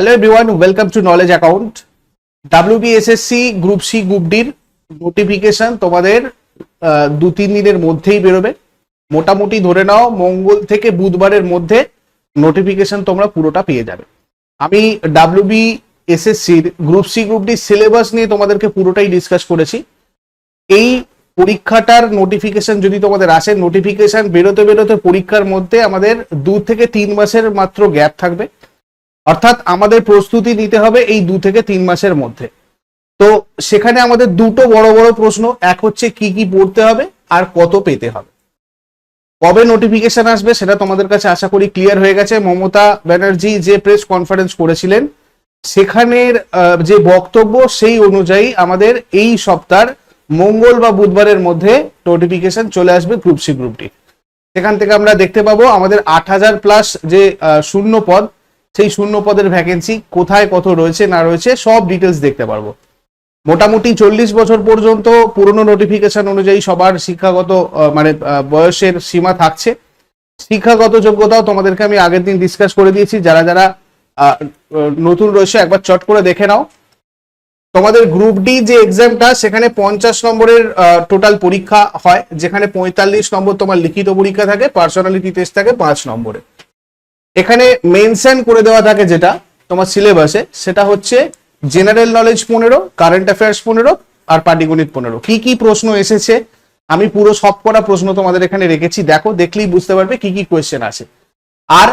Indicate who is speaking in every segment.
Speaker 1: Hello everyone welcome to knowledge account WBSSC group C group ডির notification তোমাদের দু তিন দিনের মধ্যেই বেরোবে। মোটামুটি ধরে নাও মঙ্গল থেকে বুধবারের মধ্যে নোটিফিকেশন তোমরা পুরোটা পেয়ে যাবে। আমি ডাব্লিউবি এসএসসির group C group D syllabus নিয়ে তোমাদেরকে পুরোটাই ডিসকাস করেছি। এই পরীক্ষাটার নোটিফিকেশন যদি তোমাদের আসে নোটিফিকেশন বেরোতে বেরোতে পরীক্ষার মধ্যে আমাদের দু থেকে তিন মাসের মাত্র গ্যাপ থাকবে। অর্থাৎ আমাদের প্রস্তুতি নিতে হবে এই দু থেকে তিন মাসের মধ্যে। তো সেখানে আমাদের দুটো বড় বড় প্রশ্ন, এক হচ্ছে কি কি পড়তে হবে আর কত পেতে হবে। কবে নোটিফিকেশন আসবে সেটা তোমাদের কাছে আশা করি ক্লিয়ার হয়ে গেছে। মমতা ব্যানার্জি যে প্রেস কনফারেন্স করেছিলেন, সেখানের যে বক্তব্য সেই অনুযায়ী আমাদের এই সপ্তাহ মঙ্গল বা বুধবারের মধ্যে নোটিফিকেশন চলে আসবে গ্রুপ সি গ্রুপটি সেখান থেকে আমরা দেখতে পাবো আমাদের আট হাজার প্লাস যে শূন্য পদ সেই শূন্য পদের ভ্যাকেন্সি কোথায়, কত রয়েছে, না রয়েছে, সব ডিটেলস দেখতে পারব। মোটামুটি চল্লিশ বছর পর্যন্ত পুরনো নোটিফিকেশন অনুযায়ী সবার শিক্ষাগত মানে বয়সের সীমা থাকছে। শিক্ষাগত যোগ্যতাও তোমাদেরকে আমি আগের দিন ডিসকাস করে দিয়েছি। যারা যারা নতুন রয়েছে, একবার চট করে দেখে নাও। তোমাদের গ্রুপ ডি যে এক্সামটা সেখানে পঞ্চাশ নম্বরের টোটাল পরীক্ষা হয়, যেখানে পঁয়তাল্লিশ নম্বর তোমার লিখিত পরীক্ষা থাকে পার্সোনালিটি টেস্ট থাকে, পাঁচ নম্বরে। এখানে মেনশন করে দেওয়া থাকে যেটা, তোমার সিলেবাসে সেটা হচ্ছে জেনারেল নলেজ পনেরো কারেন্ট অ্যাফেয়ার্স পনেরো আর পাটিগণিত পনেরো। কি কি প্রশ্ন এসেছে? আমি পুরো সব কটা প্রশ্ন তোমাদের এখানে রেখেছি। দেখো, দেখলেই বুঝতে পারবে কি কি কোয়েশ্চেন আছে। আর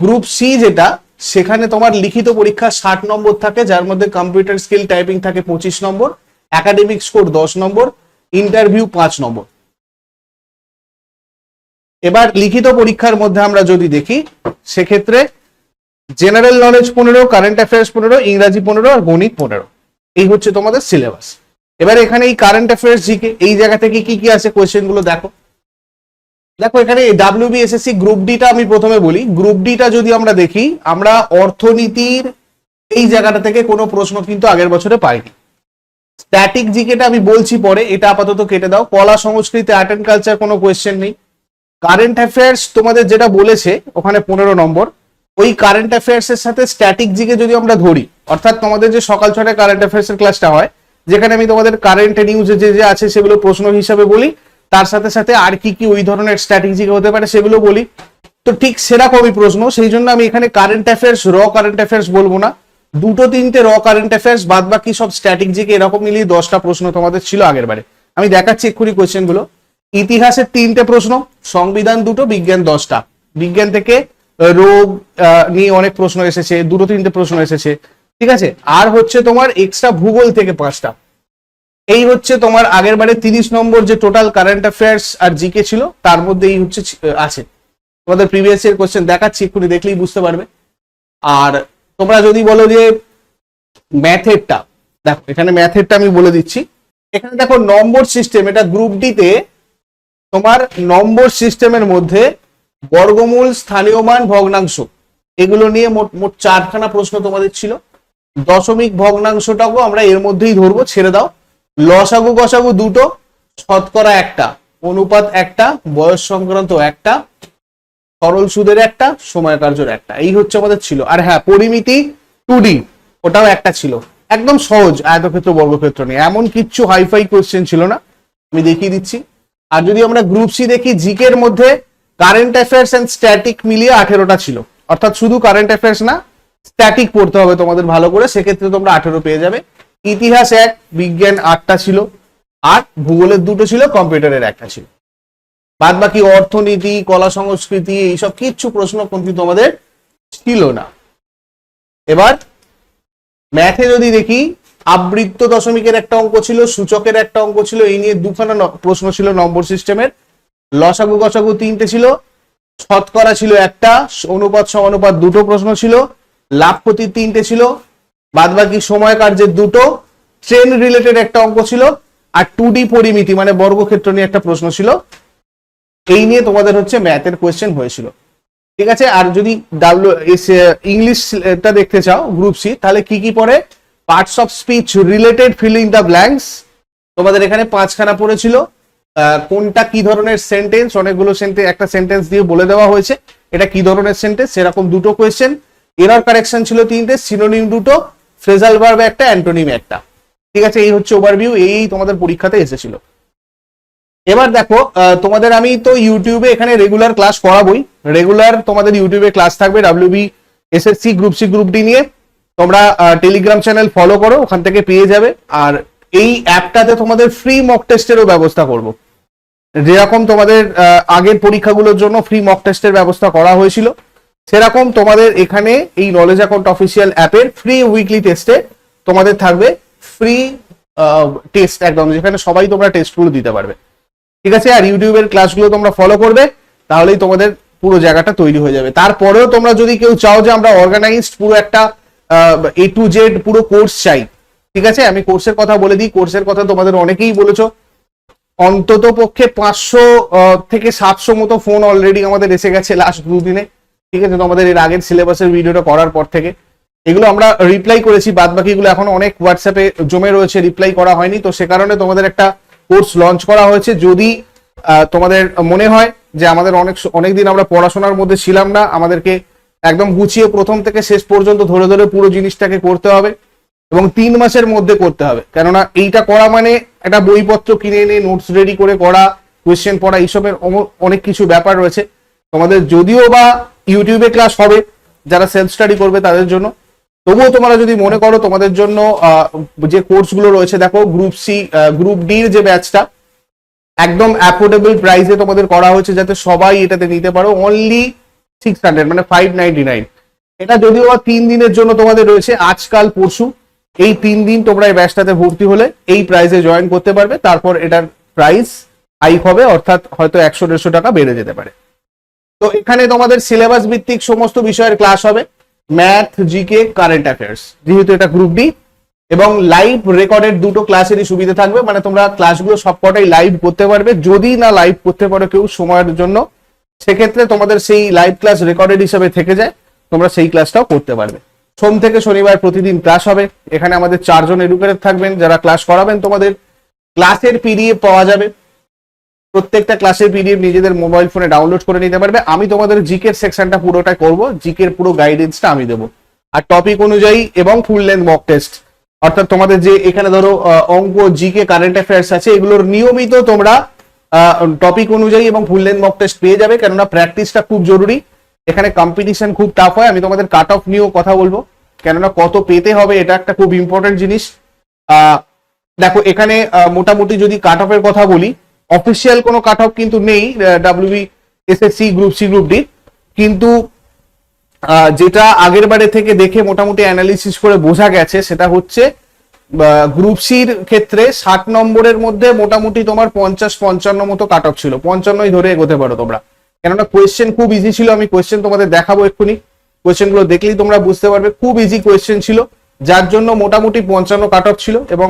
Speaker 1: গ্রুপ সি যেটা, সেখানে তোমার লিখিত পরীক্ষা ষাট নম্বর থাকে, যার মধ্যে কম্পিউটার স্কিল টাইপিং থাকে পঁচিশ নম্বর একাডেমিক স্কোর দশ নম্বর ইন্টারভিউ পাঁচ নম্বর। এবার লিখিত পরীক্ষার মধ্যে আমরা যদি দেখি, সেক্ষেত্রে জেনারেল নলেজ পনেরো কারেন্ট অ্যাফেয়ার্স পনেরো, ইংরাজি পনেরো আর গণিত পনেরো। এই হচ্ছে তোমাদের সিলেবাস এবার এখানে এই কারেন্ট অ্যাফেয়ার্স জিকে এই জায়গা থেকে কি কি আছে কোয়েশ্চেনগুলো দেখো। দেখো এখানে ডাব্লিউবিএসএসসি গ্রুপ ডিটা আমি প্রথমে বলি। গ্রুপ ডিটা যদি আমরা দেখি, আমরা অর্থনীতির এই জায়গাটা থেকে কোনো প্রশ্ন কিন্তু আগের বছরে পাইনি। স্ট্যাটিক জিকেটা আমি বলছি পরে, এটা আপাতত কেটে দাও। কলা, সংস্কৃতি আর্ট কালচার কোনো কোয়েশ্চেন নেই। কারেন্ট অ্যাফেয়ার্স তোমাদের যেটা বলেছে, ওখানে পনেরো নম্বর, ওই কারেন্ট অ্যাফেয়ার্স এর সাথে স্ট্যাটিক জিকে যদি আমরা ধরি, অর্থাৎ তোমাদের যে সকাল ছটায় কারেন্ট অ্যাফেয়ার্স এর ক্লাসটা হয়, যেখানে আমি তোমাদের কারেন্ট নিউজে যে যে আছে সেগুলো প্রশ্ন হিসাবে বলি, তার সাথে সাথে আর কি কি ওই ধরনের স্ট্যাটিক জিকে হতে পারে সেগুলো বলি। তো ঠিক সেরকমই প্রশ্ন, সেই জন্য আমি এখানে কারেন্ট অ্যাফেয়ার্স র কারেন্ট অ্যাফেয়ার্স বলব না। দুটো তিনটে র কারেন্ট অ্যাফেয়ার্স বাদ বাকি সব স্ট্যাটিক জিকে এরকম মিলিয়ে দশটা প্রশ্ন তোমাদের ছিল আগের বারে। আমি দেখাচ্ছি এক্ষুনি কোয়েশ্চেনগুলো। ইতিহাসের তিনটে প্রশ্ন, সংবিধান দুটো, বিজ্ঞান দশটা। বিজ্ঞান থেকে রোগ নিয়ে অনেক প্রশ্ন এসেছে, দুটো তিনটে প্রশ্ন এসেছে। ঠিক আছে? আর হচ্ছে তোমার এক্সট্রা ভূগোল থেকে পাঁচটা। এই হচ্ছে তোমার আগের বারে তিরিশ নম্বর যে টোটাল কারেন্ট অ্যাফেয়ার্স আর জিকে ছিল, তার মধ্যে এই হচ্ছে আছে। তোমাদের প্রিভিয়াস ইয়ার কোশ্চেন দেখাচ্ছি, এক্ষুনি দেখলেই বুঝতে পারবে। আর তোমরা যদি বলো যে ম্যাথেরটা দেখো, এখানে ম্যাথেরটা আমি বলে দিচ্ছি। এখানে দেখো নম্বর সিস্টেম এটা গ্রুপ ডিতে তোমার নম্বর সিস্টেমের মধ্যে বর্গমূল, স্থানীয় মান, ভগ্নাংশ। এগুলো নিয়ে মোট মোট চারখানা প্রশ্ন তোমাদের ছিল। দশমিক ভগ্নাংশটাকেও আমরা এর মধ্যেই ধরবো, ছেড়ে দাও। লসাগু, গসাগু দুটো, শতকরা একটা, অনুপাত একটা, বয়স সংক্রান্ত একটা, সরল সুদের একটা, সময় কার্যর একটা। এই হচ্ছে আমাদের ছিল। আর হ্যাঁ পরিমিতি টু ওটাও একটা ছিল। একদম সহজ আয়তক্ষেত্র, বর্গক্ষেত্র নিয়ে। এমন কিচ্ছু হাইফাই কোয়েশ্চেন ছিল না। আমি দেখিয়ে দিচ্ছি। আর যদি আমরা গ্রুপ সি দেখি জিকের মধ্যে কারেন্ট অ্যাফেয়ার্স এন্ড স্ট্যাটিক মিলিয়ে আঠেরোটা ছিল। অর্থাৎ শুধু কারেন্ট অ্যাফেয়ার্স না স্ট্যাটিক পড়তে হবে তোমাদের ভালো করে। সেক্ষেত্রে তোমরা আঠেরো পেয়ে যাবে। ইতিহাস এক, বিজ্ঞান আটটা ছিল। আর ভূগোলের দুটো ছিল কম্পিউটারের একটা ছিল। বাদ বাকি অর্থনীতি, কলা সংস্কৃতি, এইসব কিচ্ছু প্রশ্ন কিন্তু তোমাদের ছিল না। এবার ম্যাথে যদি দেখি আবৃত্ত দশমিকের একটা অঙ্ক ছিল, সূচকের একটা অঙ্ক ছিল, এই নিয়ে দুখানা প্রশ্ন ছিল নম্বর সিস্টেমের। লসাগু গসাগু তিনটে ছিল, শতকরা ছিল একটা, অনুপাত সমানুপাত দুটো প্রশ্ন ছিল, লাভ ক্ষতির তিনটে ছিল বাদ বাকি সময় কার্যের দুটো, ট্রেন রিলেটেড একটা অঙ্ক ছিল, আর টু ডি পরিমিতি মানে বর্গক্ষেত্র নিয়ে একটা প্রশ্ন ছিল। এই নিয়ে তোমাদের হচ্ছে ম্যাথের কোয়েশ্চেন হয়েছিল। ঠিক আছে? আর যদি ডাব্লিউ ইংলিশটা দেখতে চাও গ্রুপ সি তাহলে কি কি পড়ে? Parts of speech related filling the blanks তোমাদের এখানে পাঁচখানা পড়েছিল। কোনটা কি ধরনের সেন্টেন্স অনেকগুলো সেন্টেন্স একটা সেন্টেন্স দিয়ে বলে দেওয়া হয়েছে। এটা কি ধরনের সেন্টেন্স সেরকম দুটো কোয়েশ্চেন এরর কারেকশন ছিল তিনটে সিনোনিম দুটো ফ্রেজাল ভার্ব একটা অ্যান্টোনিম একটা। ঠিক আছে, এই হচ্ছে ওভারভিউ এই তোমাদের পরীক্ষাতে এসেছিল। এবার দেখো তোমাদের আমি তো ইউটিউবে এখানে রেগুলার ক্লাস করাবোই রেগুলার তোমাদের ইউটিউবে ক্লাস থাকবে WB SSC group C group D নিয়ে। তোমরা টেলিগ্রাম চ্যানেল ফলো করো, ওখান থেকে পেয়ে যাবে। আর এই অ্যাপটাতে তোমাদের ফ্রি মক টেস্টেরও ব্যবস্থা করব। যেরকম তোমাদের আগের পরীক্ষাগুলোর জন্য ফ্রি মক টেস্টের ব্যবস্থা করা হয়েছিল, সেরকম তোমাদের এখানে এই নলেজ অ্যাকাউন্ট অফিসিয়াল অ্যাপের ফ্রি উইকলি টেস্টে তোমাদের থাকবে ফ্রি টেস্ট একদম, যেখানে সবাই তোমরা টেস্টগুলো দিতে পারবে। ঠিক আছে? আর ইউটিউবের ক্লাসগুলো তোমরা ফলো করবে, তাহলেই তোমাদের পুরো জায়গাটা তৈরি হয়ে যাবে। তারপরেও তোমরা যদি কেউ চাও যে আমরা অর্গানাইজড পুরো একটা এ টু জেড পুরো কোর্স চাই। ঠিক আছে? আমি কোর্সের কথা বলে দিই। কোর্সের কথা তোমাদের অনেকেই বলেছ। অন্তত পক্ষে পাঁচশো থেকে সাতশো মতো ফোন অলরেডি আমাদের এসে গেছে লাস্ট দুদিনে ঠিক আছে? তোমাদের এর আগের সিলেবাসের ভিডিওটা করার পর থেকে। এগুলো আমরা রিপ্লাই করেছি। বাদ বাকিগুলো এখন অনেক হোয়াটসঅ্যাপে জমে রয়েছে। রিপ্লাই করা হয়নি। তো সে কারণে তোমাদের একটা কোর্স লঞ্চ করা হয়েছে। যদি তোমাদের মনে হয় যে আমাদের অনেক, অনেকদিন আমরা পড়াশোনার মধ্যে ছিলাম না, আমাদেরকে একদম গুছিয়ে প্রথম থেকে শেষ পর্যন্ত ধরে ধরে পুরো জিনিসটাকে করতে হবে এবং তিন মাসের মধ্যে করতে হবে। কেননা এইটা করা মানে একটা বইপত্র কিনে এনে নোটস রেডি করে করা কোয়েশ্চেন পড়া, এইসবের অনেক কিছু ব্যাপার রয়েছে। তোমাদের যদিও বা ইউটিউবে ক্লাস হবে, যারা সেলফ স্টাডি করবে তাদের জন্য। তবুও তোমরা যদি মনে করো তোমাদের জন্য যে কোর্সগুলো রয়েছে, দেখো গ্রুপ সি গ্রুপ ডির যে ব্যাচটা একদম অ্যাফোর্ডেবল প্রাইসে তোমাদের করা হয়েছে যাতে সবাই এটাতে নিতে পারো। অনলি সিক্স হান্ড্রেড মানে ফাইভ নাইনটি নাইন এটা যদিও বা তিন দিনের জন্য তোমাদের রয়েছে, আজকাল পরশু, এই তিন দিন তোমরা এই ব্যাচটাতে ভর্তি হলে এই প্রাইসে জয়েন করতে পারবে, তারপর এটার প্রাইস হাইক হবে, অর্থাৎ হয়তো একশো, দেড়শো টাকা বেড়ে যেতে পারে। তো এখানে তোমাদের সিলেবাস ভিত্তিক সমস্ত বিষয়ের ক্লাস হবে ম্যাথ জিকে কারেন্ট অ্যাফেয়ার্স যেহেতু এটা গ্রুপ ডি এবং লাইভ রেকর্ডের দুটো ক্লাসেরই সুবিধা থাকবে মানে তোমরা ক্লাসগুলো সবকটাই লাইভ করতে পারবে, যদি না লাইভ করতে পারো কেউ সময়ের জন্য সেক্ষেত্রে তোমাদের সেই লাইভ ক্লাস রেকর্ডেড হিসেবে থেকে যায়, তোমরা সেই ক্লাসটাও করতে পারবে। সোম থেকে শনিবার প্রতিদিন ক্লাস হবে, এখানে আমাদের চারজন এডুকেটেড থাকবেন, যারা ক্লাস করাবেন তোমাদের ক্লাসের পিডিএফ পাওয়া যাবে। প্রত্যেকটা ক্লাসের পিডিএফ নিজেদের মোবাইল ফোনে ডাউনলোড করে নিতে পারবে। আমি তোমাদের জিকের সেকশনটা পুরোটা করব জিকের পুরো গাইডেন্সটা আমি দেবো। আর টপিক অনুযায়ী এবং ফুল লেন্থ মক টেস্ট অর্থাৎ তোমাদের যে এখানে ধরো অঙ্ক জিকে কারেন্ট অ্যাফেয়ার্স আছে, এগুলোর নিয়মিত তোমরা টপিক অনুযায়ী এবং ফুল লেন্থ মক টেস্ট পেয়ে যাবে, কেননা প্র্যাকটিসটা খুব জরুরি। এখানে কম্পিটিশন খুব টাফ হয়, আমি তোমাদের কাট অফ নিয়েও কথা বলব। কেননা কত পেতে হবে, এটা একটা খুব ইম্পর্টেন্ট জিনিস। দেখো, এখানে মোটামুটি যদি কাট অফের কথা বলি অফিসিয়াল কোনো কাট অফ কিন্তু নেই WB SSC group C group D কিন্তু যেটা আগের বারে থেকে দেখে মোটামুটি অ্যানালিসিস করে বোঝা গেছে, সেটা হচ্ছে গ্রুপ সির ক্ষেত্রে ষাট নম্বরের মধ্যে মোটামুটি তোমার পঞ্চাশ, পঞ্চান্ন মতো কাট অফ ছিল। পঞ্চান্নই ধরে এগোতে পারো তোমরা। কেননা কোয়েশ্চেন খুব ইজি ছিল, আমি কোয়েশ্চেন তোমাদের দেখাবো এক্ষুনি। কোয়েশ্চেনগুলো দেখলেই তোমরা বুঝতে পারবে, খুব ইজি কোয়েশ্চেন ছিল। যার জন্য মোটামুটি পঞ্চান্ন কাট অফ ছিল এবং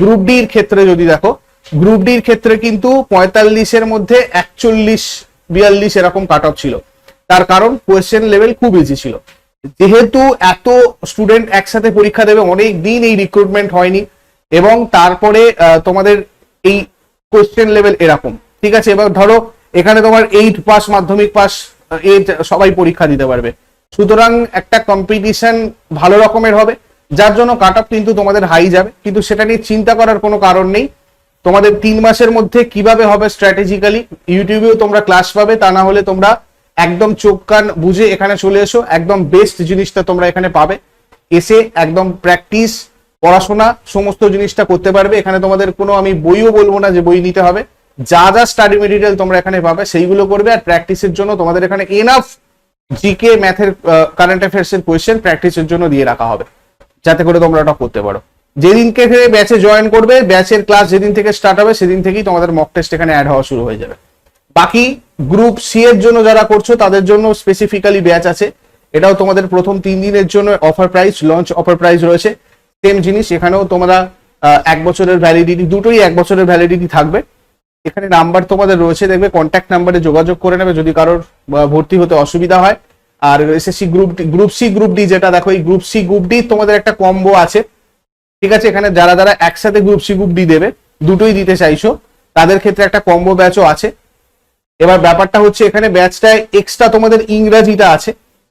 Speaker 1: গ্রুপ ডির ক্ষেত্রে যদি দেখো গ্রুপ ডির ক্ষেত্রে কিন্তু পঁয়তাল্লিশের মধ্যে একচল্লিশ, বিয়াল্লিশ এরকম কাট অফ ছিল। তার কারণ কোয়েশ্চেন লেভেল খুব ইজি ছিল। যেহেতু এত স্টুডেন্ট একসাথে পরীক্ষা দেবে, অনেক দিন এই রিক্রুটমেন্ট হয়নি এবং তারপরে তোমাদের এই কোয়েশ্চেন লেভেল এরকম। ঠিক আছে? এবার ধরো, এখানে তোমার eight pass Madhyamik pass eight সবাই পরীক্ষা দিতে পারবে। সুতরাং একটা কম্পিটিশন ভালো রকমের হবে, যার জন্য কাট অফ কিন্তু তোমাদের হাই যাবে। কিন্তু সেটা নিয়ে চিন্তা করার কোনো কারণ নেই। তোমাদের তিন মাসের মধ্যে কীভাবে হবে স্ট্র্যাটেজিক্যালি ইউটিউবেও তোমরা ক্লাস পাবে, তা না হলে তোমরা একদম চোখ কান বুঝে এখানে চলে এসো। একদম বেস্ট জিনিসটা তোমরা এখানে পাবে। এসে একদম প্র্যাকটিস পড়াশোনা, সমস্ত জিনিসটা করতে পারবে। এখানে তোমাদের কোনো আমি বইও বলব না যে বই নিতে হবে। যা যা স্টাডি মেটেরিয়াল তোমরা এখানে পাবে, সেইগুলো করবে আর প্র্যাকটিসের জন্য তোমাদের এখানে এনাফ জিকে ম্যাথের কারেন্ট অ্যাফেয়ার্স এর কোয়েশ্চেন প্র্যাকটিসের জন্য দিয়ে রাখা হবে। যাতে করে তোমরা ওটা করতে পারো। যেদিনকে ব্যাচে জয়েন করবে ব্যাচের ক্লাস যেদিন থেকে স্টার্ট হবে, সেদিন থেকেই তোমাদের মক টেস্ট এখানে অ্যাড হওয়া শুরু হয়ে যাবে। বাকি গ্রুপ সি এর জন্য যারা করছ, তাদের জন্য স্পেসিফিক্যালি ব্যাচ আছে। এটাও তোমাদের প্রথম তিন দিনের জন্য offer price launch offer price রয়েছে। সেম জিনিস, এখানেও তোমরা এক বছরের ভ্যালিডিটি দুটোই এক বছরের ভ্যালিডিটি থাকবে। এখানে নাম্বার তোমাদের রয়েছে, দেখবে কন্ট্যাক্ট নাম্বারে যোগাযোগ করে নেবে যদি কারোর ভর্তি হতে অসুবিধা হয়। আর SSC group group C group D যেটা, দেখো এই গ্রুপ সি গ্রুপ ডি তোমাদের একটা কম্বো আছে। ঠিক আছে, এখানে যারা যারা একসাথে গ্রুপ সি গ্রুপ ডি দেবে, দুটোই দিতে চাইছো, তাদের ক্ষেত্রে একটা কম্বো ব্যাচও আছে। এবার ব্যাপারটা হচ্ছে এখানে ব্যাচটায় এক্সট্রা তোমাদের ইংরাজিটা আছে।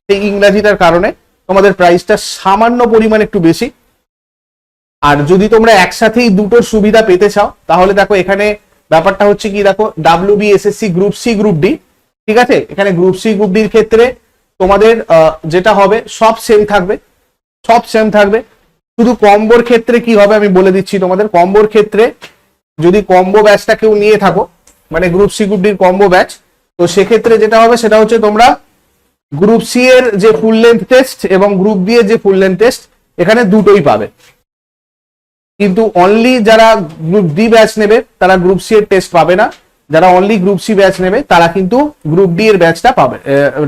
Speaker 1: সেই ইংরাজিটার কারণে তোমাদের প্রাইসটা সামান্য পরিমাণ একটু বেশি। আর যদি তোমরা একসাথেই দুটোর সুবিধা পেতে চাও, তাহলে দেখো এখানে ব্যাপারটা হচ্ছে কি, দেখো W B SSC group C group D ঠিক আছে? এখানে গ্রুপ সি গ্রুপ ডির ক্ষেত্রে তোমাদের যেটা হবে সব সেম থাকবে, সব সেম থাকবে। শুধু কম্বোর ক্ষেত্রে কি হবে আমি বলে দিচ্ছি তোমাদের। কম্বোর ক্ষেত্রে যদি কম্বো ব্যাচটা কেউ নিয়ে থাকো মানে গ্রুপ সি গ্রুপ ডির কম্বো ব্যাচ তো সেক্ষেত্রে যেটা হবে, সেটা হচ্ছে তোমরা গ্রুপ সি এর যে ফুল লেন্থ টেস্ট এবং গ্রুপ বি এর যে ফুল লেন্থ টেস্ট এখানে দুটোই পাবে। কিন্তু অনলি যারা গ্রুপ ডি ব্যাচ নেবে, তারা গ্রুপ সি এর টেস্ট পাবে না। যারা অনলি গ্রুপ সি ব্যাচ নেবে, তারা কিন্তু গ্রুপ ডি এর ব্যাচটা পাবে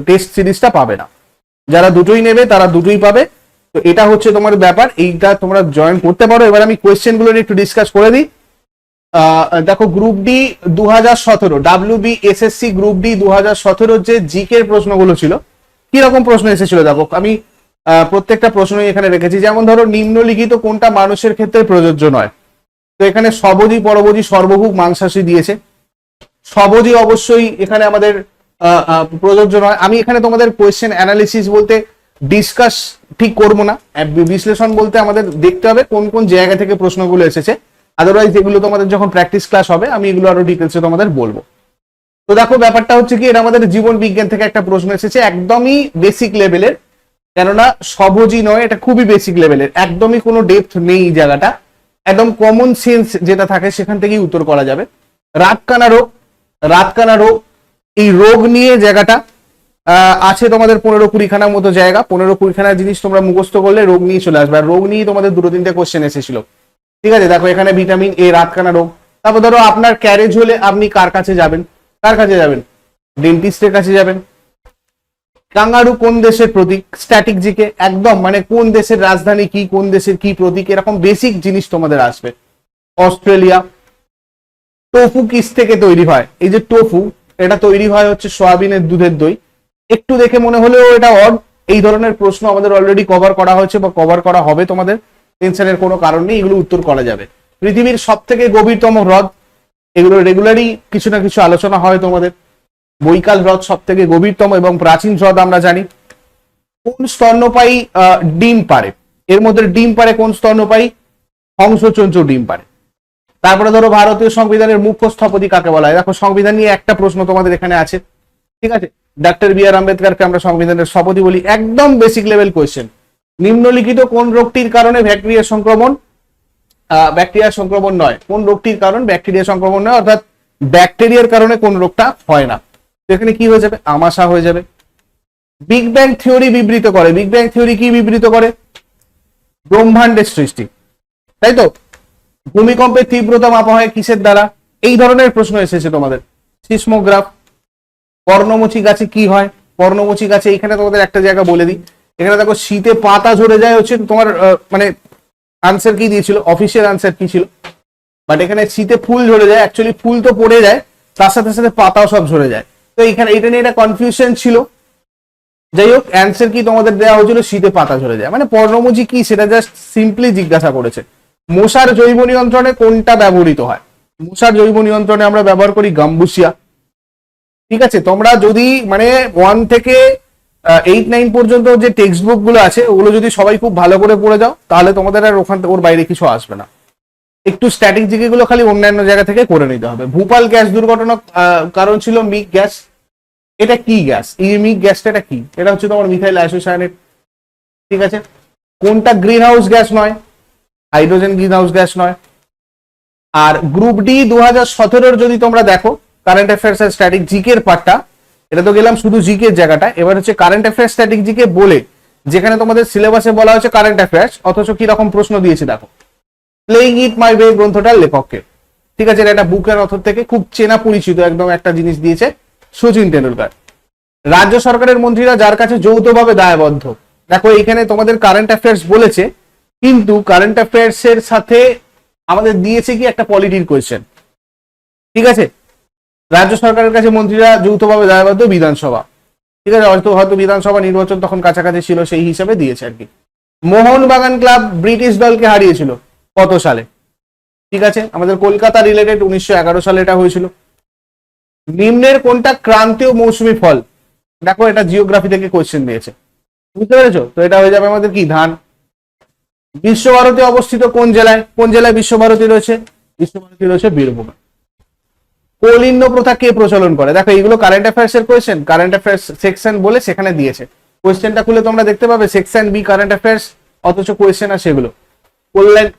Speaker 1: টেস্ট সিরিজটা পাবে না। যারা দুটোই নেবে, তারা দুটোই পাবে। তো এটা হচ্ছে তোমার ব্যাপার। এইটা তোমরা জয়েন করতে পারো। এবার আমি কোয়েশ্চেনগুলো নিয়ে একটু ডিসকাস করে দিই। দেখো গ্রুপ ডি দু হাজার সতেরো W B SSC group D দু হাজার সতেরোর যে জিকের প্রশ্নগুলো ছিল কি রকম প্রশ্ন এসেছিল দেখো, আমি প্রত্যেকটা প্রশ্নই এখানে রেখেছি। যেমন ধরো নিম্নলিখিত কোনটা মানুষের ক্ষেত্রে প্রযোজ্য নয়। তো এখানে সবজি, পরবজি সর্বভুক মাংসাশী দিয়েছে। সবজি অবশ্যই এখানে আমাদের প্রযোজ্য নয়। আমি এখানে তোমাদের কোয়েশ্চেন অ্যানালিসিস বলতে ডিসকাস ঠিক করব না। বিশ্লেষণ বলতে আমাদের দেখতে হবে কোন কোন জায়গা থেকে প্রশ্নগুলো এসেছে। আদারওয়াইজ এগুলো তোমাদের যখন প্র্যাকটিস ক্লাস হবে, আমি এগুলো আরও ডিটেলসে তোমাদের বলব। তো দেখো, ব্যাপারটা হচ্ছে কি, এটা আমাদের জীবন বিজ্ঞান থেকে একটা প্রশ্ন এসেছে, একদমই বেসিক লেভেলের কেননা সবজি নয়, এটা খুবই বেসিক লেভেলের একদমই কোনো ডেপথ নেই জায়গাটা। একদম কমন সেন্স যেটা থাকে, সেখান থেকেই উত্তর করা যাবে। রাতকানা রোগ রাতকানা রোগ, এই রোগ নিয়ে জায়গাটা আছে তোমাদের পনেরো কুড়িখানার মতো জায়গা। পনেরো কুড়িখানার জিনিস তোমরা মুখস্থ করলে রোগ নিয়ে চলে আসবে। আর রোগ নিয়ে তোমাদের দুটো তিনটে কোশ্চেন এসেছিল। ঠিক আছে, দেখো এখানে ভিটামিন এ রাতকানা রোগ। তারপর ধরো আপনার ক্যারেজ হলে আপনি কার কাছে যাবেন? কার কাছে যাবেন? ডেন্টিস্টের কাছে যাবেন। কাঙ্গারু কোন দেশের প্রতীক? স্ট্যাটিক জিকে একদম মানে কোন দেশের রাজধানী কি, কোন দেশের কি প্রতীক, এরকম বেসিক জিনিস তোমাদের আসবে। অস্ট্রেলিয়া টোফু কিস থেকে তৈরি হয়। এই যে টোফু এটা তৈরি হয় হচ্ছে সয়াবিনের দুধের দই। একটু দেখে মনে হলেও এটা অড এই ধরনের প্রশ্ন আমাদের অলরেডি কভার করা হয়েছে বা কভার করা হবে তোমাদের। টেনশনের কোনো কারণ নেই, এগুলো উত্তর করা যাবে। পৃথিবীর সব থেকে গভীরতম হ্রদ, এগুলো রেগুলারই কিছু না কিছু আলোচনা হয় তোমাদের। বৈকাল হ্রদ সব থেকে গভীরতম এবং প্রাচীন হ্রদ আমরা জানি। কোন স্তন্যপায়ী ডিম পারে? এর মধ্যে ডিম পারে কোন স্তন্যপায়ী? হংসচঞ্চ ডিম পারে। তারপরে ধরো ভারতীয় সংবিধানের মুখ্য স্থপতি কাকে বলা হয়? দেখো, সংবিধান নিয়ে একটা প্রশ্ন তোমাদের এখানে আছে। ঠিক আছে? ডাক্তার বি আর আম্বেদকরকে আমরা সংবিধানের স্থপতি বলি। একদম বেসিক লেভেল কোয়েশ্চেন নিম্নলিখিত কোন রোগটির কারণে ব্যাকটেরিয়া সংক্রমণ? ব্যাকটেরিয়া সংক্রমণ নয়। কোন রোগটির কারণ? ব্যাকটেরিয়া সংক্রমণ নয়, অর্থাৎ ব্যাকটেরিয়ার কারণে কোন রোগটা হয় না। এখানে কি হয়ে যাবে? আমাশা হয়ে যাবে। বিগ ব্যাং থিওরি বিবৃত করে। বিগ ব্যাং থিওরি কি বিবৃত করে? ব্রহ্মাণ্ডের সৃষ্টি। তাই তো? ভূমিকম্পের তীব্রতা মাপা হয় কিসের দ্বারা? এই ধরনের প্রশ্ন এসেছে তোমাদের। সিসমোগ্রাফ। পর্ণমোচী গাছে কি হয়? পর্ণমোচী গাছে এখানে তোমাদের একটা জায়গা বলে দিই। এখানে দেখো শীতে পাতা ঝরে যায় হচ্ছে তোমার মানে আনসার কি দিয়েছিল? অফিসিয়াল আনসার কি ছিল? বাট এখানে শীতে ফুল ঝরে যায় অ্যাকচুয়ালি ফুল তো পড়ে যায়, তার সাথে সাথে পাতাও সব ঝরে যায়। তো এখানে এটা নিয়ে একটা কনফিউশন ছিল। যাই হোক অ্যান্সার কি তোমাদের দেওয়া হয়েছিল? শীতে পাতা ঝরে যায়। মানে পর্ণমোচী কি? সেটা জাস্ট সিম্পলি জিজ্ঞাসা করেছে। মশার জৈব নিয়ন্ত্রণে কোনটা ব্যবহৃত হয়? মশার জৈব নিয়ন্ত্রণে আমরা ব্যবহার করি গাম্বুসিয়া। ঠিক আছে? তোমরা যদি মানে ওয়ান থেকে এইট নাইন পর্যন্ত যে টেক্সট বুকগুলো আছে, ওগুলো যদি সবাই খুব ভালো করে পড়ে যাও, তাহলে তোমাদের আর ওখান ওর বাইরে কিছু আসবে না। একটু স্ট্যাটিকগুলো খালি অন্যান্য জায়গা থেকে করে নিতে হবে। ভূপাল গ্যাস দুর্ঘটনা কারণ ছিল মিক গ্যাস। এটা কি গ্যাস? এই মিক গ্যাসটা এটা কি? এটা হচ্ছে তোমার মিথাইল আইসোসায়ানেট ঠিক আছে? কোনটা গ্রিন হাউস গ্যাস নয়? হাইড্রোজেন গ্রিন হাউস গ্যাস নয়। আর গ্রুপ ডি দু হাজার সতেরোর যদি তোমরা দেখো কারেন্ট অ্যাফেয়ার্স আর স্ট্যাটিক জিকের পার্টটা এটা তো গেলাম শুধু জিকের জায়গাটা। এবার হচ্ছে কারেন্ট অ্যাফেয়ার্স স্ট্যাটিক জিকে বলে, যেখানে তোমাদের সিলেবাসে বলা হচ্ছে কারেন্ট অ্যাফেয়ার্স অথচ কি রকম প্রশ্ন দিয়েছে দেখো। প্লেইং ইট মাই ওয়ে গ্রন্থটার লেখককে। ঠিক আছে, এটা একটা বুকের অথর থেকে খুব চেনা পরিচিত একদম একটা জিনিস দিয়েছে সচিন টেন্ডুলকার রাজ্য সরকারের মন্ত্রীরা যার কাছে যৌথভাবে দায়বদ্ধ। দেখো, এইখানে তোমাদের কারেন্ট অ্যাফেয়ার্স বলেছে, কিন্তু কারেন্ট অ্যাফেয়ার্স এর সাথে আমাদের দিয়েছে কি একটা পলিটির কোয়েশ্চেন ঠিক আছে? রাজ্য সরকারের কাছে মন্ত্রীরা যৌথভাবে দায়বদ্ধ বিধানসভা। ঠিক আছে হয়তো হয়তো বিধানসভা নির্বাচন তখন কাছাকাছি ছিল, সেই হিসাবে দিয়েছে আর কি। মোহনবাগান ক্লাব ব্রিটিশ দলকে হারিয়েছিল কত সালে? ঠিক আছে, আমাদের কলকাতা রিলেটেড উনিশশো এগারো সালে এটা হয়েছিল। নিম্নের কোনটা ক্রান্তীয় মৌসুমি ফল? দেখো, এটা জিওগ্রাফি থেকে কোয়েশ্চেন দিয়েছে। বুঝতে পেরেছ? তো এটা হয়ে যাবে আমাদের কি, ধান। বিশ্বভারতী অবস্থিত কোন জেলায়? কোন জেলায় বিশ্বভারতী রয়েছে? বিশ্বভারতী রয়েছে বীরভূমে। কৌলিন্য প্রথা কে প্রচলন করে? দেখো, এইগুলো কারেন্ট অ্যাফেয়ার্স এর কোয়েশ্চেন কারেন্ট অ্যাফেয়ার্স সেকশন বলে সেখানে দিয়েছে। কোয়েশ্চেনটা খুলে তোমরা দেখতে পাবে সেকশন বি কারেন্ট অ্যাফেয়ার্স অথচ কোয়েশ্চেন আছে সেগুলো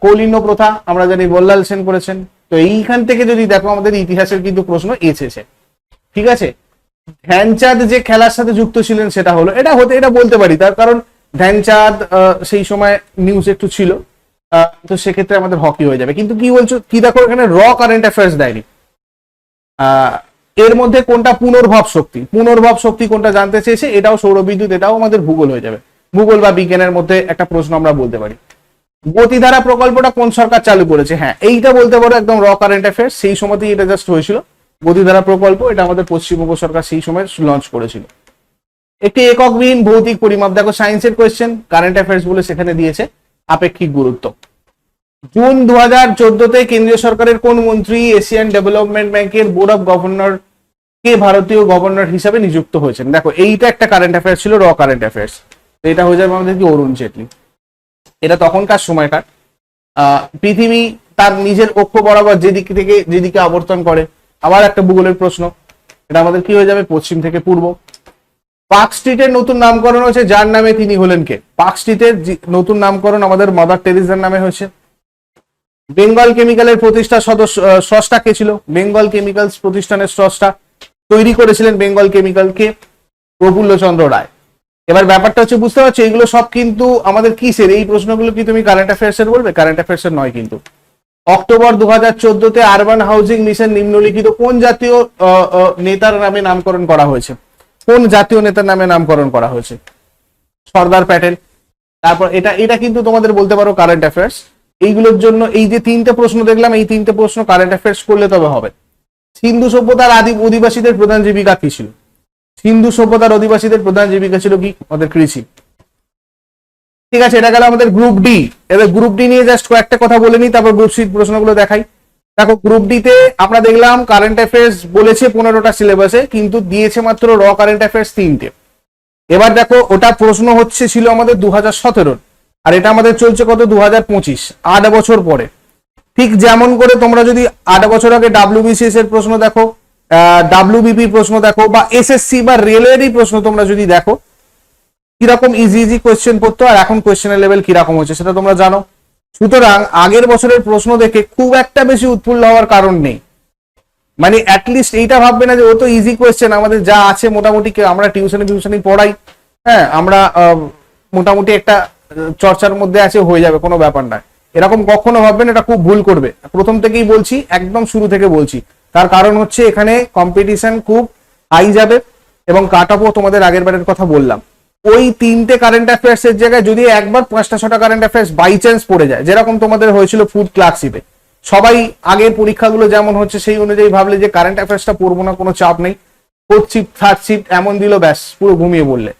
Speaker 1: কৌলিন্য প্রথা, আমরা জানি বল্লাল সেন করেছেন। তো এইখান থেকে যদি দেখো, আমাদের ইতিহাসের কিন্তু প্রশ্ন এসেছে। ঠিক আছে? ধ্যানচাঁদ যে খেলার সাথে যুক্ত ছিলেন, সেটা হলো, এটা হতে, এটা বলতে পারি, তার কারণ ধ্যানচাঁদ সেই সময় নিউজ একটু ছিল। তো সেক্ষেত্রে আমাদের হকি হয়ে যাবে। কিন্তু কি বলছো? কি দেখো, এখানে র কারেন্ট অ্যাফেয়ার্স ডায়েরি এর মধ্যে কোনটা পুনর্ভব শক্তি? পুনর্ভব শক্তি কোনটা জানতে চেয়েছে? এটাও সৌরবিদ্যুৎ, এটাও আমাদের ভূগোল হয়ে যাবে। ভূগোল বা বিজ্ঞানের মধ্যে একটা প্রশ্ন আমরা বলতে পারি। গতিধারা প্রকল্পটা কোন সরকার চালু করেছে? হ্যাঁ এইটা বলতে পারো একদম র কারেন্ট অ্যাফেয়ার্স সেই সময়তেই এটা জাস্ট হয়েছিল। গতিধারা প্রকল্প, এটা আমাদের পশ্চিমবঙ্গ সরকার সেই সময় লঞ্চ করেছিল। একটি এককবিহীন ভৌতিক পরিমাপ, দেখো সায়েন্সের কোয়েশ্চেন কারেন্ট অ্যাফেয়ার্স বলে সেখানে দিয়েছে, আপেক্ষিক গুরুত্ব। জুন দু হাজার চোদ্দতে কেন্দ্রীয় সরকারের কোন মন্ত্রী এশিয়ান ডেভেলপমেন্ট ব্যাংকের বোর্ড অফ গভর্নর কে ভারতীয় গভর্নর হিসাবে নিযুক্ত হয়েছেন? দেখো, এইটা একটা কারেন্ট অ্যাফেয়ার্স ছিল র কারেন্ট অ্যাফেয়ার্স তো এটা হয়ে যাবে আমাদের কি অরুণ জেটলি। এটা তখনকার সময়কার। পৃথিবী তার নিজের অক্ষ বরাবর যেদিক থেকে যেদিকে আবর্তন করে। আবার একটা ভূগোলের প্রশ্ন। এটা আমাদের কি হয়ে যাবে? পশ্চিম থেকে পূর্ব। পার্ক স্ট্রিটের নতুন নামকরণ হয়েছে। যার নামে তিনি হলেন কে? পার্ক স্ট্রিটের নতুন নামকরণ আমাদের মাদার টেরিজার নামে হয়েছে। বেঙ্গল কেমিক্যালের প্রতিষ্ঠা সদস্য স্রষ্টা কে ছিল? বেঙ্গল কেমিক্যালস প্রতিষ্ঠানের স্রষ্টা তৈরি করেছিলেন বেঙ্গল কেমিক্যালকে প্রফুল্লচন্দ্র রায়। এবার ব্যাপারটা হচ্ছে বুঝতে পারছ, এগুলো সব কিন্তু আমাদের কিসের? এই প্রশ্নগুলো কি তুমি কারেন্ট অ্যাফেয়ার্স এর বলবে? কারেন্ট অ্যাফেয়ার্স এর নয় কিন্তু। অক্টোবর দু হাজার চোদ্দতে আরবান হাউজিং মিশন নিম্নলিখিত কোন জাতীয় নেতার নামে নামকরণ করা হয়েছে? কোন জাতীয় নেতার নামে নামকরণ করা হয়েছে? সর্দার প্যাটেল। তারপর এটা এটা কিন্তু তোমাদের বলতে পারো কারেন্ট অ্যাফেয়ার্স এইগুলোর জন্য এই যে তিনটে প্রশ্ন দেখলাম, এই তিনটে প্রশ্ন কারেন্ট অ্যাফেয়ার্স করলে তবে হবে। সিন্ধু সভ্যতার আদি অধিবাসীদের প্রধান জীবিকা কি ছিল? সিন্ধু সভ্যতার অধিবাসীদের প্রধান জীবিকা ছিল কি? আমাদের কৃষি। ঠিক আছে, এটা গেল আমাদের গ্রুপ ডি এবার গ্রুপ ডি নিয়ে জাস্ট কয়েকটা কথা বলে নিই, তারপর গ্রুপ সি প্রশ্নগুলো দেখাই। দেখো গ্রুপ ডি তে আমরা দেখলাম কারেন্ট অ্যাফেয়ার্স বলেছে পনেরোটা সিলেবাসে কিন্তু দিয়েছে মাত্র র কারেন্ট অ্যাফেয়ার্স তিনটে। এবার দেখো, ওটা প্রশ্ন হচ্ছে ছিল আমাদের দু হাজার সতেরোর। আর এটা আমাদের চলছে কত? দু হাজার পঁচিশ, আট বছর পরে। ঠিক যেমন করে তোমরা যদি আট বছর আগে ডাব্লিউবিসিএস এর প্রশ্ন দেখো ডাব্লিউবিপি প্রশ্ন দেখো, বা এসএসসি বা রেলওয়েরই প্রশ্ন তোমরা যদি দেখো, কীরকম ইজি ইজি কোয়েশ্চেন পড়তো আর এখন কোয়েশ্চেনের লেভেল কীরকম হচ্ছে সেটা তোমরা জানো। সুতরাং আগের বছরের প্রশ্ন দেখে খুব একটা বেশি উৎফুল্ল হওয়ার কারণ নেই। মানে অ্যাটলিস্ট এইটা ভাববে না যে ও তো ইজি কোয়েশ্চেন আমাদের যা আছে মোটামুটি আমরা টিউশনে টিউশনে পড়াই। হ্যাঁ আমরা মোটামুটি একটা চর্চার মধ্যে আছে, হয়ে যাবে, কোনো ব্যাপার না এরকম কখনো ভাববেন, এটা খুব ভুল করবে। প্রথম থেকেই বলছি, একদম শুরু থেকে বলছি। তার কারণ হচ্ছে, এখানে কম্পিটিশন খুব হাই যাবে এবং কাট অফও তোমাদের আগের বারের কথা বললাম। ওই তিনটে কারেন্ট অ্যাফেয়ার্স এর জায়গায় যদি একবার পাঁচটা ছটা কারেন্ট অ্যাফেয়ার্স বাই চান্স পড়ে যায়, যেরকম তোমাদের হয়েছিল ফুড ক্লার্কশিপে সবাই আগের পরীক্ষাগুলো যেমন হচ্ছে, সেই অনুযায়ী ভাবলে যে কারেন্ট অ্যাফেয়ার্সটা পড়ব না, কোনো চাপ নেই। ফোর্থ শিফট থার্ড শিফট এমন দিল, ব্যাস, পুরো ঘুমিয়ে বললে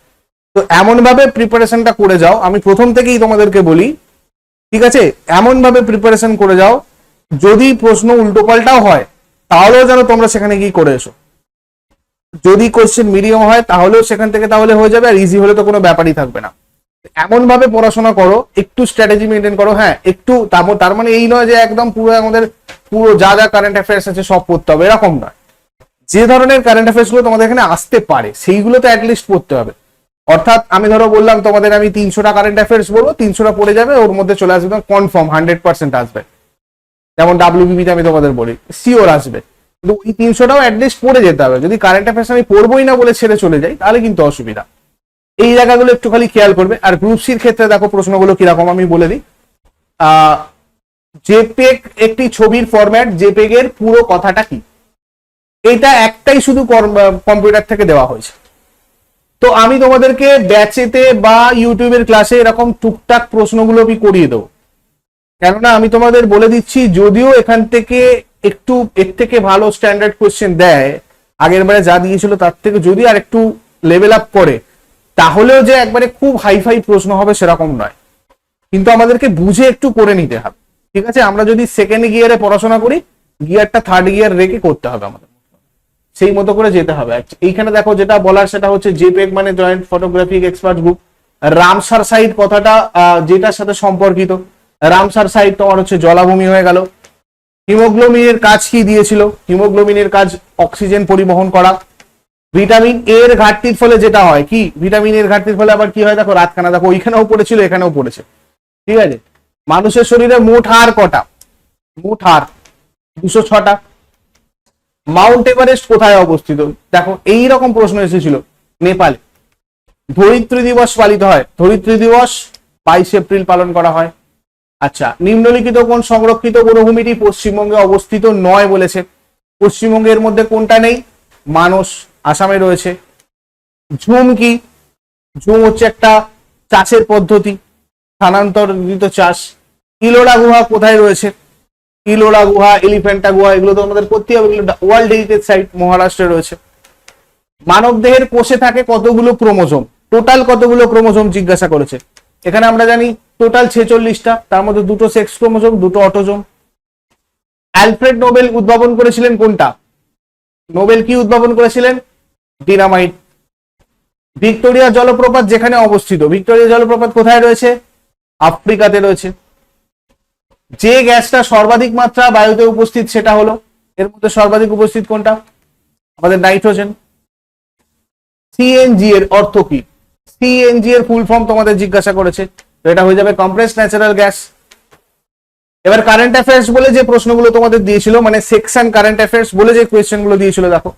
Speaker 1: তো এমন ভাবে প্রিপারেশনটা করে যাও। আমি প্রথম থেকেই তোমাদেরকে বলি, ঠিক আছে? এমন ভাবে প্রিপারেশন করে যাও। যদি প্রশ্ন উল্টোপাল্টাও হয়, তাহলেও যেন তোমরা সেখানে গিয়ে করে এসো। যদি কোশ্চেন মিডিয়াম হয়, তাহলেও সেখান থেকে তাহলে হয়ে যাবে, আর ইজি হলে তো কোনো ব্যাপারই থাকবে না। এমন ভাবে পড়াশোনা করো, একটু স্ট্র্যাটেজি মেনটেন করো হ্যাঁ একটু তার মানে এই নয় যে একদম পুরো আমাদের, পুরো যা যা কারেন্ট অ্যাফেয়ার্স আছে সব পড়তে হবে, এরকম নয়। যে ধরনের কারেন্ট অ্যাফেয়ার্সগুলো তোমাদের এখানে আসতে পারে, সেইগুলো তো অ্যাটলিস্ট পড়তে হবে। অর্থাৎ আমি ধরো বললাম তোমাদের আমি তিনশোটা কারেন্ট অ্যাফেয়ার্স বলব, তিনশোটা পড়ে যাবে, ওর মধ্যে চলে আসবে কনফার্ম হান্ড্রেড পার্সেন্ট আসবে। যেমন ডাব্লিউবিপিতে আমি তোমাদের বলি সিওর আসবে। কিন্তু ওই তিনশোটাও অ্যাটলিস্ট পড়ে যেতে হবে। যদি কারেন্ট অ্যাফেয়ার্স আমি পড়বোই না বলে ছেড়ে চলে যাই, তাহলে কিন্তু অসুবিধা। এই জায়গাগুলো একটু খালি খেয়াল করবে। আর গ্রুপ সির ক্ষেত্রে দেখো প্রশ্নগুলো কীরকম আমি বলে দিই। জেপেগ একটি ছবির ফরম্যাট জেপেগ এর পুরো কথাটা কি? এটা একটাই শুধু কম্পিউটার থেকে দেওয়া হয়েছে। তো আমি তোমাদেরকে ব্যাচেতে বা ইউটিউবের ক্লাসে এরকম টুকটাক প্রশ্নগুলো আমি করিয়ে দেবো। কেননা আমি তোমাদের বলে দিচ্ছি, যদিও এখান থেকে একটু, এর থেকে ভালো স্ট্যান্ডার্ড কোয়েশ্চেন দেয়, আগের বারে যা দিয়েছিল তার থেকে যদি আর একটু লেভেল আপ করে, তাহলেও যে একবারে খুব হাইফাই প্রশ্ন হবে সেরকম নয়। কিন্তু আমাদেরকে বুঝে একটু করে নিতে হবে। ঠিক আছে? আমরা যদি সেকেন্ড গিয়ারে পড়াশোনা করি গিয়ারটা থার্ড গিয়ার রেখে করতে হবে আমাদের। সেই মতো করে যেতে হবে। এইখানে দেখো যেটা বলার সেটা হচ্ছে জেপেগ মানে joint photographic expert group Ramsar site কথাটা যেটার সাথে সম্পর্কিত। রামসার সাইট তোমার হচ্ছে জলাভূমি হয়ে গেল। হিমোগ্লোবিনের কাজ কি দিয়েছিল? হিমোগ্লোবিনের কাজ অক্সিজেন পরিবহন করা। ভিটামিন এ এর ঘাটতির ফলে যেটা হয়, কি? ভিটামিন এর ঘাটতির ফলে আবার কি হয় দেখো? রাতখানা দেখো, ওইখানেও পড়েছিল, এখানেও পড়েছে। ঠিক আছে? মানুষের শরীরে মোট হার কটা? মোট হার দুশো ছটা। মাউন্ট এভারেস্ট কোথায় অবস্থিত? দেখো এই রকম প্রশ্ন এসেছিল নেপালে। ধরিত্রী দিবস পালিত হয়। ধরিত্রী দিবস বাইশে এপ্রিল পালন করা হয়। আচ্ছা নিম্নলিখিত কোন সংরক্ষিত বনভূমিটি পশ্চিমবঙ্গে অবস্থিত নয় বলেছে। পশ্চিমবঙ্গের মধ্যে কোনটা নেই? মানস, আসামে রয়েছে। ঝুম কি? ঝুম হচ্ছে একটা চাষের পদ্ধতি, স্থানান্তরিত চাষ। ইলোরা গুহা কোথায় রয়েছে? ইলোরা গুহা, এলিফ্যান্টা গুহা, এগুলো তো আমাদের করতে হবে, এগুলো ওয়ার্ল্ড হেরিটেজ সাইট মহারাষ্ট্রে রয়েছে। মানব দেহের কোষে থাকে কতগুলো ক্রোমোজোম? টোটাল কতগুলো ক্রোমোজোম জিজ্ঞাসা করেছে? এখানে আমরা জানি টোটাল ছেচল্লিশটা, তার মধ্যে দুটো সেক্স ক্রোমোজোম, দুটো অটোজোম। অ্যালফ্রেড নোবেল উদ্ভাবন করেছিলেন কোনটা? নোবেল কি উদ্ভাবন করেছিলেন? ডিনামাইট। ভিক্টোরিয়া জলপ্রপাত যেখানে অবস্থিত, ভিক্টোরিয়া জলপ্রপাত কোথায় রয়েছে? আফ্রিকাতে রয়েছে। যে গ্যাসটা সর্বাধিক মাত্রা বায়ুতে উপস্থিত সেটা হলো, এর মধ্যে সর্বাধিক উপস্থিত কোনটা? আমাদের নাইট্রোজেন। সিএনজি এর অর্থ কি? সিএনজি এর ফুল ফর্ম তোমাদের জিজ্ঞাসা করেছে। তো এটা হয়ে যাবে কম্প্রেস ন্যাচারাল গ্যাস এবার কারেন্ট অ্যাফেয়ার্স বলে যে প্রশ্নগুলো তোমাদের দিয়েছিল মানে সেকশন কারেন্ট অ্যাফেয়ার্স বলে যে কোয়েশ্চেনগুলো দিয়েছিল, দেখো।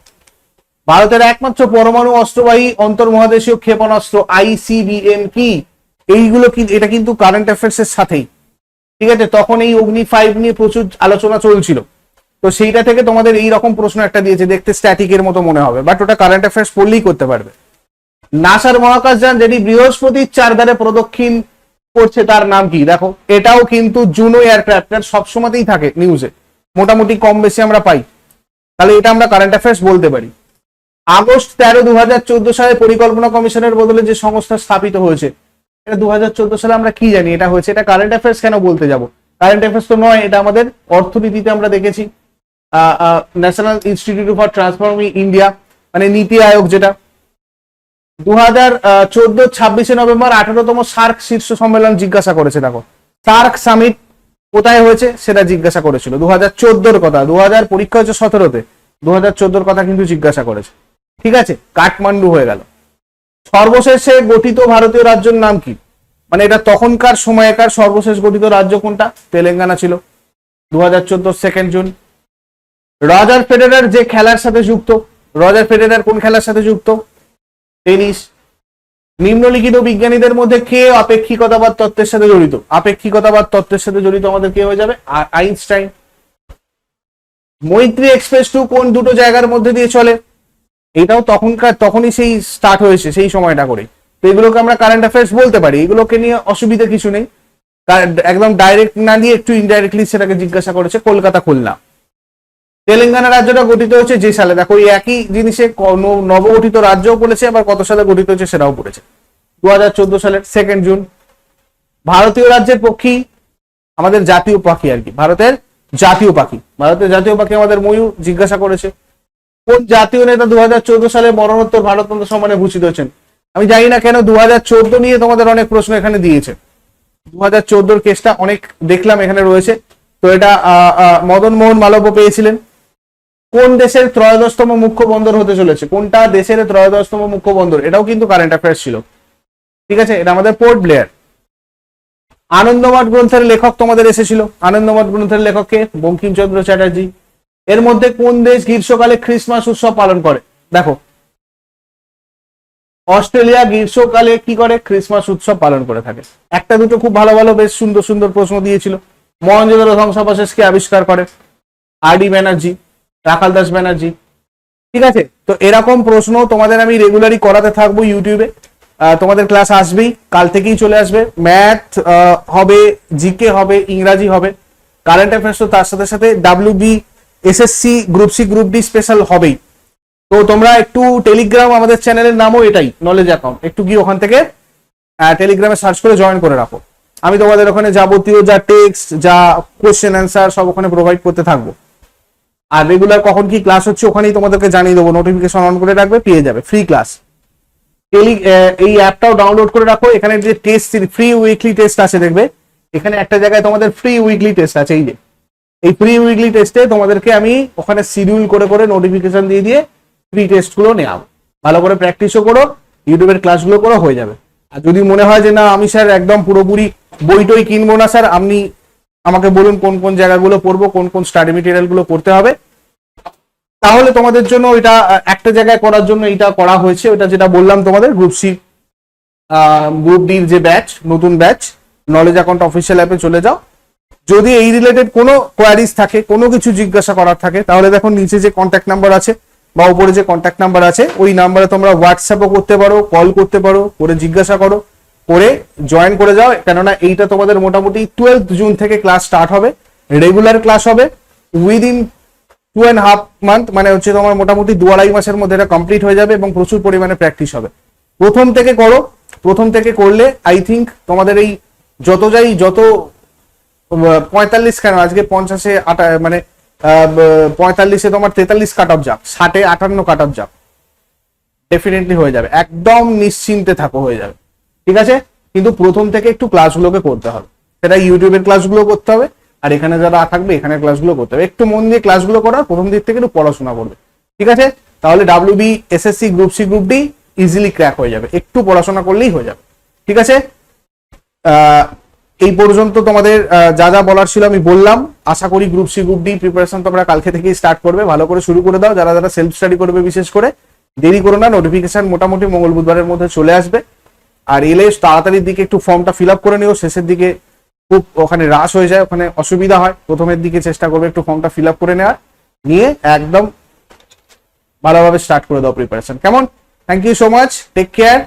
Speaker 1: ভারতের একমাত্র পরমাণু অস্ত্রবাহী অন্তর্মহাদেশীয় ক্ষেপণাস্ত্র আইসিবিএম কি? এইগুলো কি এটা কিন্তু কারেন্ট অ্যাফেয়ার্স এর সাথেই। ঠিক আছে? তখন এই অগ্নি ফাইভ নিয়ে প্রচুর আলোচনা চলছিল। তো সেইটা থেকে তোমাদের এই রকম প্রশ্ন একটা দিয়েছে, দেখতে স্ট্যাটিকের মতো মনে হবে। বাট ওটা কারেন্ট অ্যাফেয়ার্স পড়লেই করতে পারবে। নাসার মহাকাশযান যেটি বৃহস্পতির চারধারে প্রদক্ষিণ করছে, তার নাম কি? দেখো, এটাও কিন্তু জুনো এয়ারক্রাফট সবসময়তেই থাকে নিউজে মোটামুটি কম বেশি আমরা পাই। তাহলে এটা আমরা কারেন্ট অ্যাফেয়ার্স বলতে পারি। আগস্ট তেরো দু সালে পরিকল্পনা কমিশনের বদলে যে সংস্থা স্থাপিত হয়েছে এটা দু হাজার চোদ্দ সালে আমরা কি জানি? এটা হয়েছে, এটা কারেন্ট অ্যাফেয়ার্স কেন বলতে যাব? কারেন্ট অ্যাফেয়ার্স তো নয়, এটা আমাদের অর্থনীতিতে আমরা দেখেছি। National institute for transforming India মানে নীতি আয়োগ যেটা। দু হাজার চোদ্দ, ছাব্বিশে নভেম্বর, আঠারোতম সার্ক শীর্ষ সম্মেলন জিজ্ঞাসা করেছে, দেখো। সার্ক সামিট কোথায় হয়েছে সেটা জিজ্ঞাসা করেছিল। দু হাজার চোদ্দোর কথা দু হাজার পরীক্ষা হচ্ছে সতেরোতে। দু হাজার চোদ্দোর কথা কিন্তু জিজ্ঞাসা করেছে। ঠিক আছে, কাঠমান্ডু হয়ে গেল। সর্বশেষে গঠিত ভারতীয় রাজ্যের নাম কি? মানে এটা তখনকার সময়কার সর্বশেষ গঠিত রাজ্য কোনটা? তেলেঙ্গানা ছিল। দু হাজার চোদ্দ সেকেন্ড জুন। রজার ফেডারার যে খেলার সাথে যুক্ত, রজার ফেডারার কোন খেলার সাথে যুক্ত? টেনিস। নিম্নলিখিত বিজ্ঞানীদের মধ্যে কে আপেক্ষিকতাবাদ তত্ত্বের সাথে জড়িত? আপেক্ষিকতাবাদ তত্ত্বের সাথে জড়িত আমাদের কে হয়ে যাবে? আইনস্টাইন। মৈত্রী এক্সপ্রেস টু কোন দুটো জায়গার মধ্যে দিয়ে চলে? এটাও তখনকার, তখনই সেই স্টার্ট হয়েছে, সেই সময়টা করে। তো এগুলোকে আমরা কারেন্ট অ্যাফেয়ার্স বলতে পারি। এগুলোকে নিয়ে অসুবিধা কিছু নেই। একদম ডাইরেক্ট না দিয়ে একটু ইনডাইরেক্টলি সেটাকে জিজ্ঞাসা করেছে কলকাতা খুলনা। তেলেঙ্গানা রাজ্যটা গঠিত হয়েছে যে সালে। দেখো একই জিনিসে নবগঠিত রাজ্যও পড়েছে, আবার কত সালে গঠিত হয়েছে সেটাও পড়েছে। দু হাজার চোদ্দ সালের সেকেন্ড জুন ভারতীয় রাজ্যের পক্ষী আমাদের জাতীয় পাখি আর কি। ভারতের জাতীয় পাখি। ভারতের জাতীয় পাখি আমাদের ময়ূর জিজ্ঞাসা করেছে। কোন জাতীয় নেতা দু হাজার চোদ্দ সালে মরণোত্তর ভারতরত্ন সম্মানে ভূষিত হয়েছেন? আমি জানি না কেন দু হাজার চোদ্দ নিয়ে তোমাদের অনেক প্রশ্ন এখানে দিয়েছে। দু হাজার চোদ্দোর কেসটা অনেক দেখলাম এখানে রয়েছে। তো এটা মদন মোহন মালব্য পেয়েছিলেন। কোন দেশের ত্রয়োদশতম মুখ্য বন্দর হতে চলেছে? কোনটা দেশের ত্রয়োদশতম মুখ্য বন্দর এটাও কিন্তু কারেন্ট অ্যাফেয়ার্স ছিল। ঠিক আছে? এটা আমাদের পোর্ট ব্লেয়ার আনন্দমঠ গ্রন্থের লেখক তোমাদের এসেছিল। আনন্দমঠ গ্রন্থের লেখককে বঙ্কিমচন্দ্র চ্যাটার্জি। এর মধ্যে কোন দেশ গ্রীষ্মকালে ক্রিসমাস উৎসব পালন করে? দেখো, অস্ট্রেলিয়া গ্রীষ্মকালে কি করে? ক্রিসমাস উৎসব পালন করে থাকে। একটা দুটো খুব ভালো ভালো বেশ সুন্দর সুন্দর প্রশ্ন দিয়েছিল। মহেন্দ্র ধ্বংসাবশেষকে আবিষ্কার করে? R D Banerjee, Rakhal Das Banerjee. ঠিক আছে? তো এরকম প্রশ্ন তোমাদের আমি রেগুলারই করাতে থাকব ইউটিউবে তোমাদের ক্লাস আসবেই। কাল থেকেই চলে আসবে। ম্যাথ হবে জিকে হবে, ইংরাজি হবে। কারেন্ট অ্যাফেয়ার্স তো তার সাথে সাথে W B SSC group C group D special হবেই। তো তোমরা একটু টেলিগ্রাম আমাদের চ্যানেলের নামও এটাই নলেজ অ্যাকাউন্ট একটু গিয়ে ওখান থেকে টেলিগ্রামে সার্চ করে জয়েন করে রাখো। আমি তোমাদের ওখানে যাবতীয় যা টেক্সট যা কোশ্চেন অ্যান্সার সব ওখানে প্রোভাইড করতে থাকব। আর রেগুলার কখন কি ক্লাস হচ্ছে ওখানেই তোমাদেরকে জানিয়ে দেবো। নোটিফিকেশন অন করে রাখবে, পেয়ে যাবে ফ্রি ক্লাস টেলি এই অ্যাপটাও ডাউনলোড করে রাখো। এখানে যে টেস্ট ফ্রি উইকলি টেস্ট আছে দেখবে। এখানে একটা জায়গায় তোমাদের ফ্রি উইকলি টেস্ট আছে, এই যে। এই প্রি উইকলি টেস্টে তোমাদেরকে আমি ওখানে শিডিউল করে করে নোটিফিকেশন দিয়ে দিয়ে ফ্রি টেস্টগুলো নেওয়া ভালো করে প্র্যাকটিসও করো ইউটিউবের ক্লাসগুলো করো হয়ে যাবে। আর যদি মনে হয় যে না আমি স্যার একদম পুরোপুরি বই টই কিনবো না স্যার আপনি আমাকে বলুন কোন কোন জায়গাগুলো পড়ব কোন কোন স্টাডি মেটেরিয়ালগুলো পড়তে হবে। তাহলে তোমাদের জন্য আহ, একটা জায়গায় করার জন্য এটা করা হয়েছে ওটা যেটা বললাম তোমাদের গ্রুপ সি গ্রুপ ডির যে ব্যাচ নতুন ব্যাচ নলেজ অ্যাকাউন্ট অফিসিয়াল অ্যাপে চলে যাও। যদি এই রিলেটেড কোনো কোয়ারিজ থাকে, কোনো কিছু জিজ্ঞাসা করার থাকে, তাহলে দেখো নিচে যে কন্ট্যাক্ট নাম্বার আছে বা উপরে যে কন্ট্যাক্ট নাম্বার আছে, ওই নাম্বারে তোমরা হোয়াটসঅ্যাপও করতে পারো কল করতে পারো, করে জিজ্ঞাসা করো, করে জয়েন করে যাও। কেননা এইটা তোমাদের মোটামুটি টুয়েলভ জুন থেকে ক্লাস স্টার্ট হবে রেগুলার ক্লাস হবে। Within two and half month মানে হচ্ছে তোমার মোটামুটি দু আড়াই মাসের মধ্যে এটা কমপ্লিট হয়ে যাবে এবং প্রচুর পরিমাণে প্র্যাকটিস হবে। প্রথম থেকে করো, প্রথম থেকে করলে আই থিঙ্ক তোমাদের এই যত যাই, যত পঁয়তাল্লিশ কেন? আজকে পঞ্চাশে আটা মানে পঁয়তাল্লিশে তোমার তেতাল্লিশ কাট অফ যাক ষাটে আটান্ন কাট অফ যাক ডেফিনেটলি হয়ে যাবে একদম নিশ্চিন্তে থাকো হয়ে যাবে ঠিক আছে? কিন্তু প্রথম থেকে একটু ক্লাসগুলোকে করতে হবে সেটা ইউটিউবের ক্লাসগুলো করতে হবে আর এখানে যারা থাকবে এখানে ক্লাসগুলো করতে হবে একটু মন দিয়ে ক্লাসগুলো করার প্রথম দিক থেকে একটু পড়াশোনা করবে ঠিক আছে? তাহলে W B SSC group C group D easily crack হয়ে যাবে একটু পড়াশোনা করলেই হয়ে যাবে ঠিক আছে? আহ, এই পর্যন্ত তোমাদের যা যা বলার ছিল আমি বললাম। আশা করি group C group D preparation তোমরা কালকে থেকেই স্টার্ট করবে। ভালো করে শুরু করে দাও। যারা যারা সেলফ স্টাডি করবে বিশেষ করে, দেরি করো না। নোটিফিকেশন মোটামুটি মঙ্গল বুধবারের মধ্যে চলে আসবে। আর এলে তাড়াতাড়ির দিকে একটু ফর্মটা ফিল আপ করে নিও। শেষের দিকে খুব ওখানে রাশ হয়ে যায়, ওখানে অসুবিধা হয়। প্রথমের দিকে চেষ্টা করবে একটু ফর্মটা ফিল আপ করে নেওয়ার। নিয়ে একদম ভালোভাবে স্টার্ট করে দাও প্রিপারেশন কেমন? Thank you so much take care